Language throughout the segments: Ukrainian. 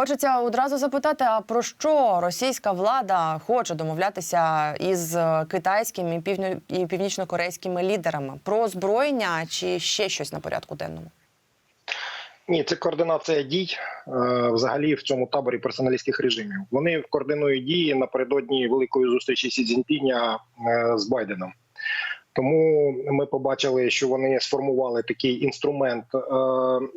Хочеться одразу запитати: а про що російська влада хоче домовлятися із е, китайськими і півньо- і північнокорейськими лідерами? Про озброєння чи ще щось на порядку денному? Ні, це координація дій е, взагалі в цьому таборі персоналістських режимів. Вони координують дії напередодні великої зустрічі Сі Цзіньпіня е, з Байденом. Тому ми побачили, що вони сформували такий інструмент е,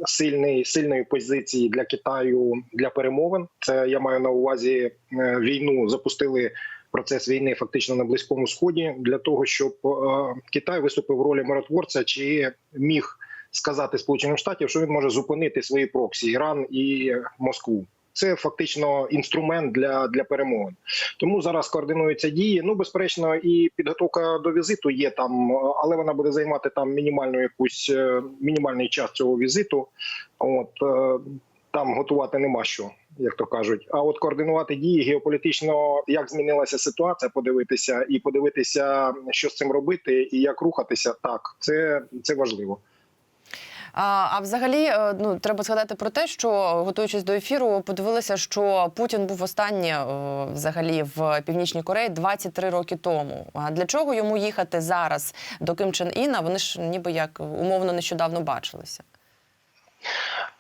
сильний, сильної позиції для Китаю для перемовин. Це я маю на увазі е, війну. Запустили процес війни фактично на близькому сході для того, щоб е, Китай виступив в ролі миротворця, чи міг сказати Сполученим Штатам, що він може зупинити свої проксі Іран і Москву. Це фактично інструмент для, для перемовин. Тому зараз координуються дії. Ну, безперечно, і підготовка до візиту є там, але вона буде займати там мінімальну якусь е, мінімальний час цього візиту. От е, там готувати нема що, як то кажуть. А от координувати дії геополітично, як змінилася ситуація, подивитися і подивитися, що з цим робити, і як рухатися. Так, це, це важливо. А, взагалі, е, ну треба згадати про те, що готуючись до ефіру, подивилися, що Путін був останнє е, взагалі в північній Кореї 23 роки тому. А для чого йому їхати зараз до Ким Чен Іна? Вони ж ніби як умовно нещодавно бачилися.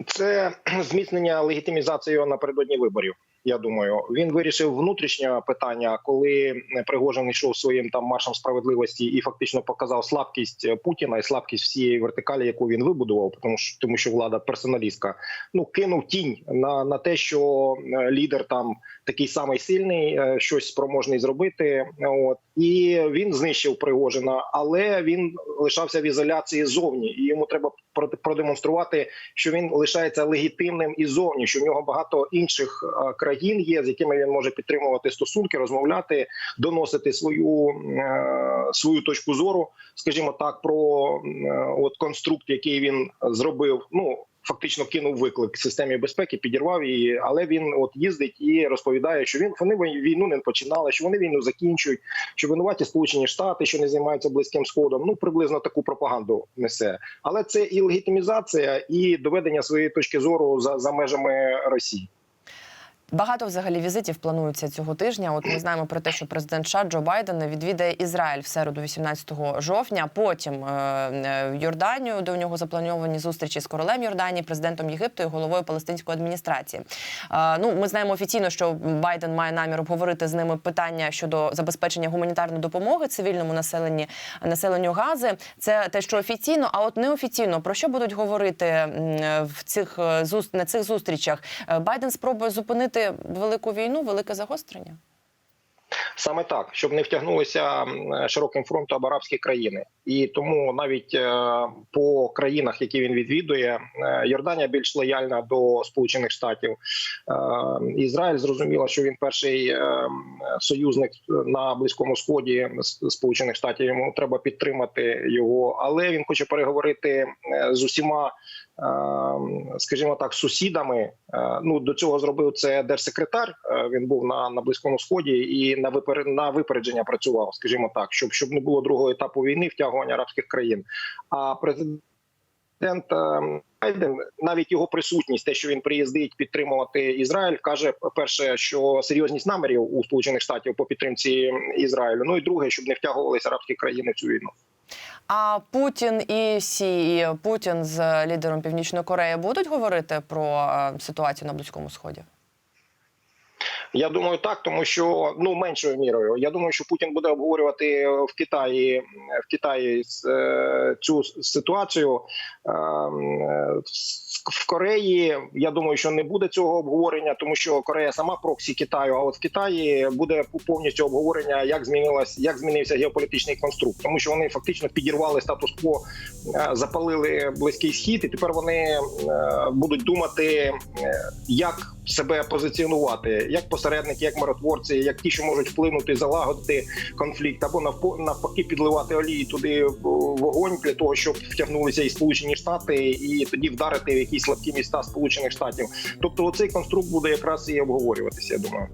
Це зміцнення легітимізації його напередодні виборів. Я думаю, він вирішив внутрішнє питання, коли Пригожин йшов своїм там маршем справедливості і фактично показав слабкість Путіна і слабкість всієї вертикалі, яку він вибудував, тому що тому, що влада персоналістка. Ну кинув тінь на, на те, що е, лідер там такий самий сильний, е, щось спроможний зробити. От і він знищив Пригожина, але він лишався в ізоляції зовні, і йому треба продемонструвати, що він лишається легітимним і зовні, що в нього багато інших країн є, з якими він може підтримувати стосунки, розмовляти, доносити свою е, свою точку зору, скажімо так, про е, от конструкт, який він зробив. Ну фактично кинув виклик системі безпеки, підірвав її, але він от їздить і розповідає, що він вони війну не починали, що вони війну закінчують, що винуваті Сполучені Штати, що не займаються близьким сходом. Ну приблизно таку пропаганду несе. Але це і легітимізація, і доведення своєї точки зору за, за межами Росії. Багато взагалі візитів планується цього тижня. От ми знаємо про те, що президент США Джо Байден відвідає Ізраїль в середу, 18 жовтня. Потім е, е, Йорданію, де у нього заплановані зустрічі з королем Йорданії, президентом Єгипту і головою палестинської адміністрації. Е, ну, ми знаємо офіційно, що Байден має намір обговорити з ними питання щодо забезпечення гуманітарної допомоги цивільному населенні населенню Гази. Це те, що офіційно, а от неофіційно про що будуть говорити в цих е, на цих зустрічах? Е, Байден спробує зупинити велику війну, велике загострення. Саме так, щоб не втягнулися широким фронтом арабські країни, і тому навіть е, по країнах, які він відвідує, е, Йорданія більш лояльна до Сполучених Штатів. Е, Ізраїль зрозуміло, що він перший союзник на близькому сході Сполучених Штатів. Йому треба підтримати його, але він хоче переговорити з усіма. Скажімо так, сусідами. Ну до цього зробив це держсекретар. Він був на, на близькому сході і на випер... на випередження працював, скажімо так, щоб щоб не було другого етапу війни, втягування арабських країн. А президент е, Байден, навіть його присутність, те, що він приїздить підтримувати Ізраїль, каже перше, що серйозність намірів у Сполучених Штатів по підтримці Ізраїлю. Ну і друге, щоб не втягувалися арабські країни в цю війну. А Путін і Сі, і Путін з лідером Північної Кореї будуть говорити про е, ситуацію на Близькому Сході? Я думаю, так, тому що ну меншою мірою. Я думаю, що Путін буде обговорювати в Китаї в Китаї е, цю ситуацію. Е, В Кореї я думаю, що не буде цього обговорення, тому що Корея сама проксі Китаю. А от в Китаї буде повністю обговорення, як змінилась, як змінився геополітичний конструкт, тому що вони фактично підірвали статус-кво, е, запалили близький схід, і тепер вони будуть думати, як себе позиціонувати, як посередники, як миротворці, як ті, що можуть вплинути, залагодити конфлікт, або навпаки підливати олії туди вогонь для того, щоб втягнулися і Сполучені Штати, і тоді вдарити в якісь слабкі міста Сполучених Штатів. Тобто, оцей конструкт буде якраз і обговорюватися. Я думаю.